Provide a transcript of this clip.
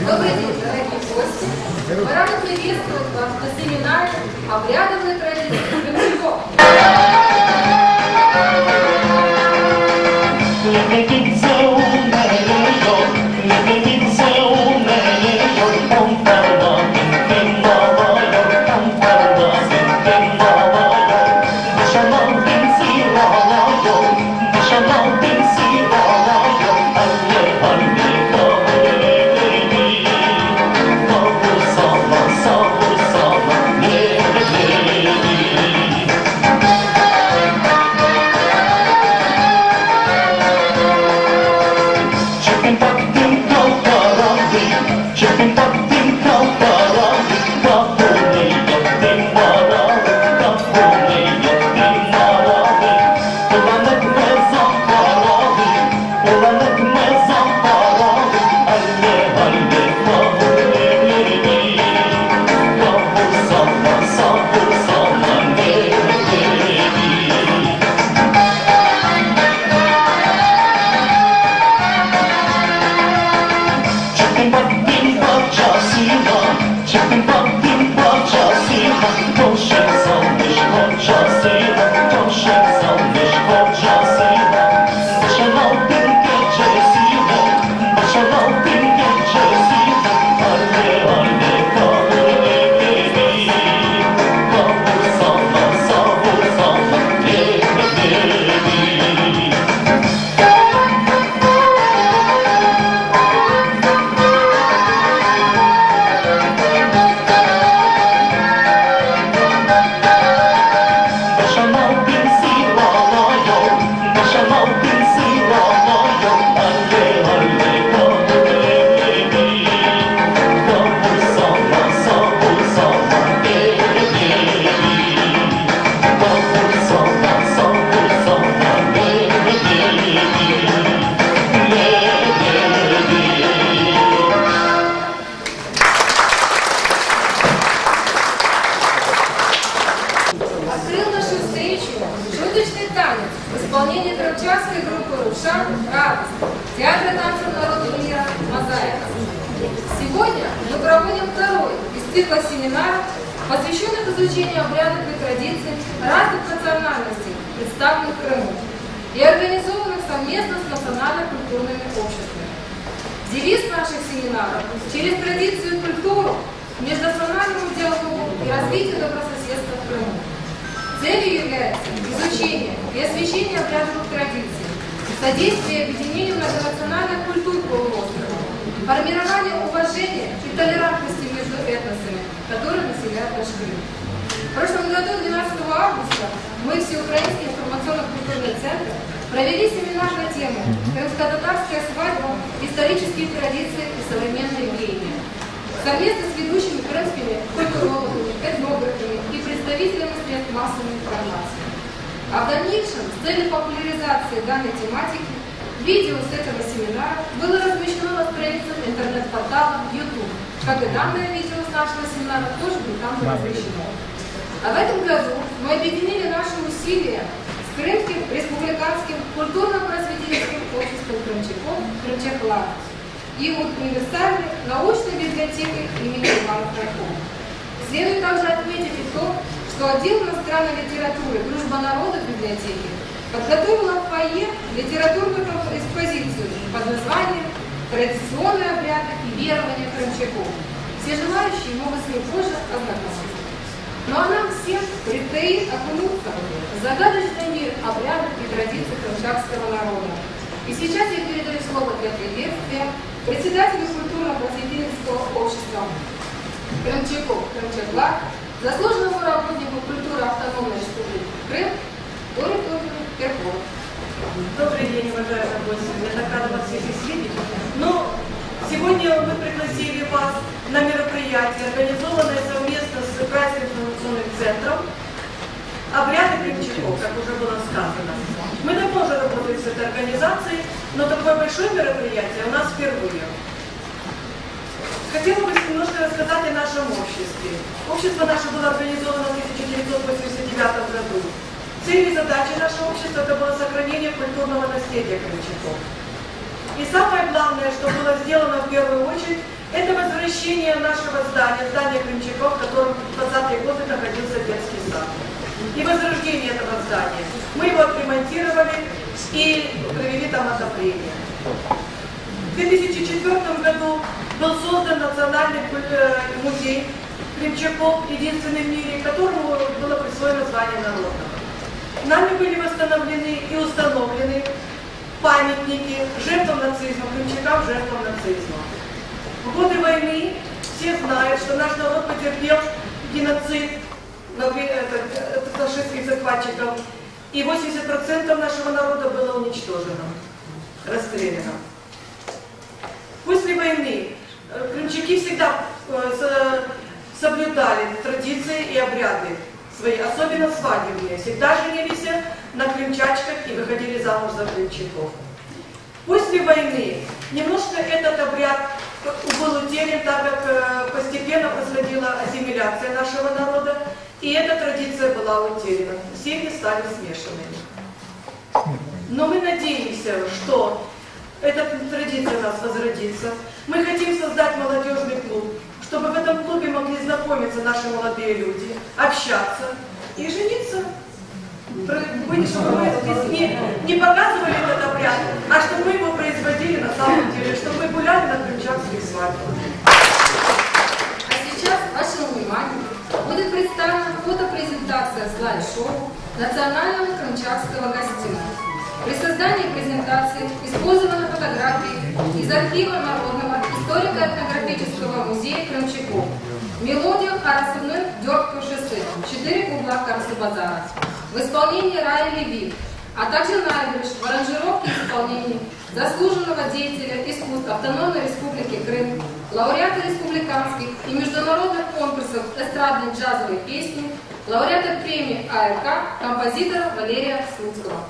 Добрый день, дорогие гости! Мы рады приветствовать вас на семинаре «Обрядовые традиции Крымчаков». Открыл цикла семинаров, посвященных изучению обрядов и традиций разных национальностей, представленных в Крыму, и организованных совместно с национально-культурными обществами. Девиз наших семинаров «Через традицию и культуру межнациональному диалогу и развитию добрососедства в Крыму». Целью является изучение и освещение обрядовых традиций, содействие объединению многонациональных культур полуострова, формирование уважения и толерантности которые населяют наш Крым. В прошлом году, 12 августа, мы, Всеукраинский информационно-культурный центр, провели семинар на тему «Крымско-татарская свадьба. Исторические традиции и современное веяние». Совместно с ведущими крымскими культурологами, этнографами и представителями средств массовой информации. А в дальнейшем, с целью популяризации данной тематики, видео с этого семинара было размещено на странице интернет-портала YouTube, как и данное видео с нашего семинара тоже будет там размещено. А в этом году мы объединили наши усилия с Крымским республиканским культурно-просветительским обществом Крымчаков «Крымчаклад» и универсальной научной библиотекой имени Ивана Кракова. Следует также отметить и то, что отдел иностранной литературы «Дружба народов» библиотеки подготовила в фойе литературную экспозицию под названием «Традиционные обряды и верования крымчаков». Все желающие могут с ней позже ознакомиться. Ну а нам всем предстоит окунуться в загадочный мир обрядов и традиций крымчакского народа. И сейчас я передаю слово для приветствия председателю культурно-просветительского общества Крымчаков Крымчакла, заслуженному работнику культуры Автономной Республики Крым, Доре Перковой. Добрый день, уважаемые гости. Рада вас всех видеть. Ну, сегодня мы пригласили вас на мероприятие, организованное совместно с Украинским информационным центром «Обряды Крымчаков», как уже было сказано. Мы давно уже работаем с этой организацией, но такое большое мероприятие у нас впервые. Хотела бы немножко рассказать о нашем обществе. Общество наше было организовано в 1989 году. Целью и задачей нашего общества это было сохранение культурного наследия крымчаков. И самое главное, что было сделано в первую очередь, это возвращение нашего здания, здания Крымчаков, в котором в 20-е годы находился детский сад. И возрождение этого здания. Мы его отремонтировали и провели там отопление. В 2004 году был создан Национальный э, музей Климчаков, единственный в мире, которому было присвоено звание народного. Нами были восстановлены и установлены памятники жертвам нацизма, Климчакам жертвам нацизма. В годы войны все знают, что наш народ потерпел геноцид это- это фашистских захватчиков, и 80% нашего народа было уничтожено, расстреляно. После войны э, крымчаки всегда э, со- соблюдали традиции и обряды свои, особенно свадебные. Всегда женились на крымчачках и выходили замуж за крымчаков. После войны немножко этот обряд был утерян, так как э, постепенно происходила ассимиляция нашего народа, и эта традиция была утеряна. Семьи стали смешанными. Но мы надеемся, что эта традиция у нас возродится. Мы хотим создать молодежный клуб, чтобы в этом клубе могли знакомиться наши молодые люди, общаться и жениться. Мы- Чтобы мы здесь не, не показывали этот обряд, а чтобы мы его производили на самом деле, чтобы мы гуляли на крымчанских свадьбах. А сейчас вашему вниманию будет представлена фотопрезентация слайд-шоу Национального крымчакского гостиного. При создании презентации использованы фотографии из архива Народного историко-этнографического музея Крымчаков. Мелодия Харасыны Дёртко шоссе, четыре угла Карсы-Базара. В исполнении Раи Леви, а также наигрыш в аранжировке исполнении заслуженного деятеля искусств Автономной Республики Крым, лауреата республиканских и международных конкурсов эстрадной джазовой песни, лауреата премии АРК, композитора Валерия Слуцкого.